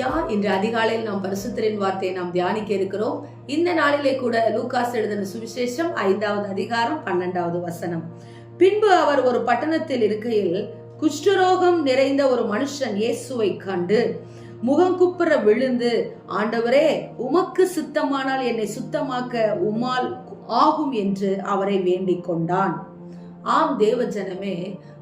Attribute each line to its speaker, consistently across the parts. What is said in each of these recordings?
Speaker 1: ஹalleluya. இன்று அதிகாலையில் நாம் பரிசுத்தரின் வார்த்தையை நாம் தியானிக்க இருக்கிறோம். இந்த நாளிலே கூட லூகாஸ் எழுதின சுவிசேஷம் ஐந்தாவது அதிகாரம் பன்னெண்டாவது வசனம். பின்பு அவர் ஒரு பட்டணத்தில் இருக்கையில் குஷ்டரோகம் நிறைந்த ஒரு மனுஷன் இயேசுவை கண்டு முகம் குப்புற விழுந்து ஆண்டவரே உமக்கு சுத்தமானால் என்னை சுத்தமாக்க உமால் ஆகும் என்று அவரை வேண்டிக் கொண்டான். ஆம் தேவ ஜனமே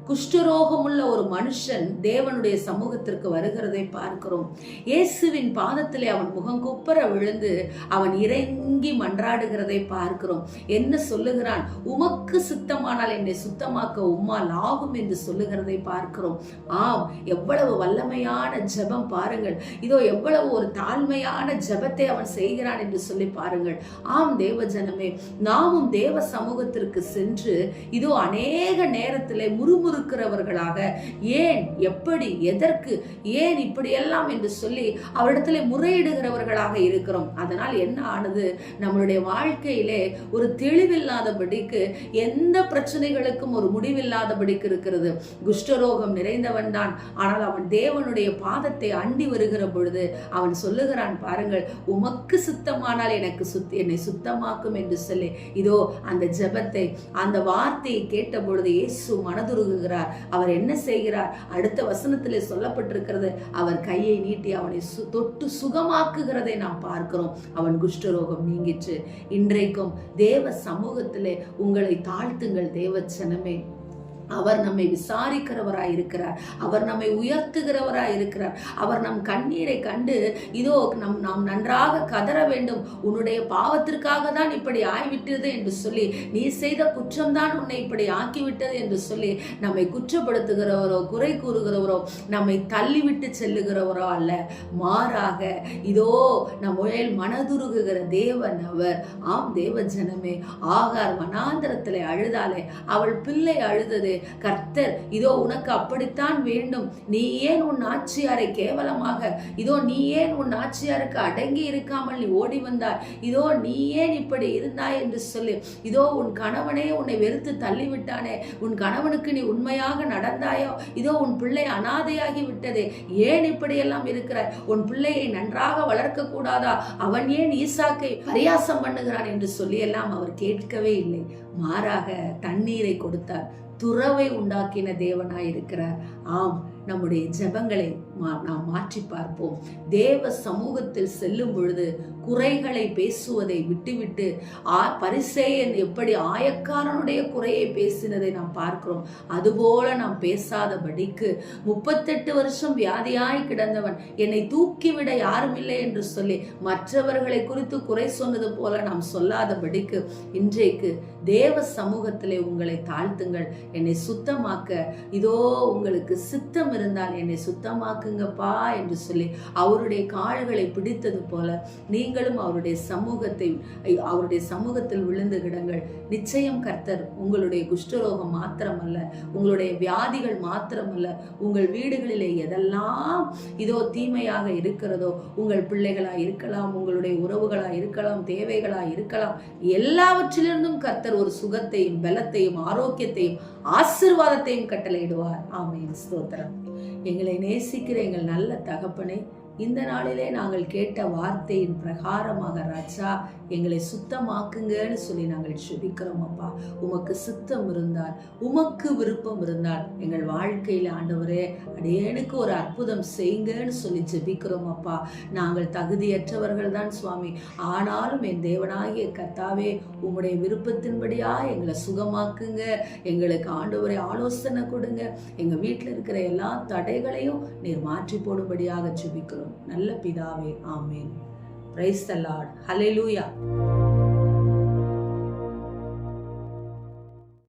Speaker 1: குஷ்டரோகமுள்ள ஒரு மனுஷன் தேவனுடைய சமூகத்திற்கு வருகிறதை பார்க்கிறோம். இயேசுவின் பாதத்திலே அவன் முகம் குப்புற விழுந்து அவன் இறங்கி மன்றாடுகிறதை பார்க்கிறோம். என்ன சொல்லுகிறான்? உமக்கு சுத்தமானால் என்னை சுத்தமாக்க உம்மால் ஆகும் என்று சொல்லுகிறதை பார்க்கிறோம். ஆம் எவ்வளவு வல்லமையான ஜெபம் பாருங்கள். இதோ எவ்வளவு ஒரு தாழ்மையான ஜெபத்தை அவன் செய்கிறான் என்று சொல்லி பாருங்கள். ஆம் தேவ ஜனமே நாமும் தேவ சமூகத்திற்கு சென்று இதோ அநேக நேரத்திலே முறுமுறுக்கிறவர்களாக ஏன் எப்படி எதற்கு ஏன் இப்படியெல்லாம் என்று சொல்லி அவரிடத்திலே முறையிடுகிறவர்களாக இருக்கிறோம். அதனால் என்ன ஆனது? நம்மளுடைய வாழ்க்கையிலே ஒரு தெளிவில்லாதபடிக்கு எந்த பிரச்சனைகளுக்கும் ஒரு முடிவில்லாதபடிக்கு இருக்கிறது. குஷ்டரோகம் நிறைந்தவன் தான். ஆனால் அவன் தேவனுடைய பாதத்தை அண்டி வருகிற பொழுது அவன் சொல்லுகிறான் பாருங்கள் உமக்கு சுத்தமானால் எனக்கு சுத் என்னை சுத்தமாக்கும் என்று சொல்லி. இதோ அந்த ஜெபத்தை அந்த வார்த்தையை கேட்ட பொழுது இயேசு மனதுருகுகிறார். அவர் என்ன செய்கிறார்? அடுத்த வசனத்திலே சொல்லப்பட்டிருக்கிறது அவர் கையை நீட்டி அவனை சு தொட்டு சுகமாக்குகிறதை நாம் பார்க்கிறோம். அவன் குஷ்டரோகம் நீங்கிற்று. இன்றைக்கும் தேவ சமூகத்திலே உங்களை தாழ்த்துங்கள் தேவச்சனமே. அவர் நம்மை விசாரிக்கிறவராய் இருக்கிறார். அவர் நம்மை உயர்த்துகிறவராய் இருக்கிறார். அவர் நம் கண்ணீரை கண்டு இதோ நம் நாம் நன்றாக கதற வேண்டும். உன்னுடைய பாவத்திற்காக தான் இப்படி ஆய்விட்டது என்று சொல்லி நீ செய்த குற்றம்தான் உன்னை இப்படி ஆக்கிவிட்டது என்று சொல்லி நம்மை குற்றப்படுத்துகிறவரோ குறை கூறுகிறவரோ நம்மை தள்ளிவிட்டு செல்லுகிறவரோ அல்ல. மாறாக இதோ நம் உயல் மனதுருகுகிற தேவன் அவர். ஆம் தேவ ஜனமே ஆகார் மனாந்திரத்திலே அழுதாலே அவள் பிள்ளை அழுதது கர்த்தர் இதோ உனக்கு அப்படித்தான் வேண்டும். நீ ஏன் உன் ஆட்சியாரை கேவலமாக இதோ நீ ஏன் உன் ஆட்சியாருக்கு அடங்கி இருக்காமல் நீ ஓடி வந்தாய்? இதோ நீ ஏன் இப்படி இருந்தாய் என்று சொல்லி. இதோ உன் கணவனே உன்னை வெறுத்து தள்ளிவிட்டானே. உன் கணவனுக்கு நீ உண்மையாக நடந்தாயோ? இதோ உன் பிள்ளை அனாதையாகி விட்டதே. ஏன் இப்படியெல்லாம் இருக்கிறாய்? உன் பிள்ளையை நன்றாக வளர்க்க கூடாதா அவன் ஏன் ஈசாக்கை பரியாசம் பண்ணுகிறான் என்று சொல்லி எல்லாம் அவர் கேட்கவே இல்லை. மாறாக தண்ணீரை கொடுத்தார். துறவை உண்டாக்கின தேவனாய் இருக்கிறார் ஆம் நம்முடைய ஜெபங்களை நாம் மாற்றி பார்ப்போம். தேவ சமூகத்தில் செல்லும் பொழுது குறைகளை பேசுவதை விட்டுவிட்டு ஆ பரிசேயன் எப்படி ஆயக்காரனுடைய குறையை பேசினதை நாம் பார்க்கிறோம். அதுபோல நாம் பேசாதபடிக்கு முப்பத்தெட்டு வருஷம் வியாதியாய் கிடந்தவன் என்னை தூக்கிவிட யாரும் இல்லை என்று சொல்லி மற்றவர்களை குறித்து குறை சொன்னது போல நாம் சொல்லாதபடிக்கு இன்றைக்கு தேவ சமூகத்திலே உங்களை தாழ்த்துங்கள். என்னை சுத்தமாக்க இதோ உங்களுக்கு சித்தம் இருந்தால் என்னை சுத்தமாக்குங்கப்பா என்று சொல்லி அவருடைய கால்களை பிடித்தது போல நீங்களும் அவருடைய சமூகத்தை அவருடைய சமூகத்தில் விழுந்து கிடங்கள். நிச்சயம் கர்த்தர் உங்களுடைய குஷ்டரோகம் மாத்திரமல்ல உங்களுடைய வியாதிகள் மாத்திரமல்ல உங்கள் வீடுகளிலே எதெல்லாம் இதோ தீமையாக இருக்கிறதோ உங்கள் பிள்ளைகளா இருக்கலாம் உங்களுடைய உறவுகளா இருக்கலாம் தேவைகளா இருக்கலாம் எல்லாவற்றிலிருந்தும் கர்த்தர் ஒரு சுகத்தையும் பலத்தையும் ஆரோக்கியத்தையும் ஆசிர்வாதத்தையும் கட்டளையிடுவார். ஆமென். ஸ்தோத்திரம். எங்களை நேசிக்கிற எங்கள் நல்ல தகப்பனை இந்த நாளிலே நாங்கள் கேட்ட வார்த்தையின் பிரகாரமாக ராஜா எங்களை சுத்தமாக்குங்கன்னு சொல்லி நாங்கள் சுபிக்கிறோம் அப்பா. உமக்கு சுத்தம் இருந்தால் உமக்கு விருப்பம் இருந்தால் எங்கள் வாழ்க்கையில் ஆண்டவரே அடேனுக்கு ஒரு அற்புதம் செய்யுங்கன்னு சொல்லி ஜெபிக்கிறோம் அப்பா. நாங்கள் தகுதியற்றவர்கள் தான் சுவாமி. ஆனாலும் என் தேவனாகிய கர்த்தாவே உம்முடைய விருப்பத்தின்படியா எங்களை சுகமாக்குங்க. எங்களுக்கு ஆண்டவரை ஆலோசனை கொடுங்க. எங்கள் வீட்டில் இருக்கிற எல்லா தடைகளையும் நீர் மாற்றி போடும்படியாக ஜெபிக்கிறோம் நல்ல பிதாவே ஆமேன். Praise the Lord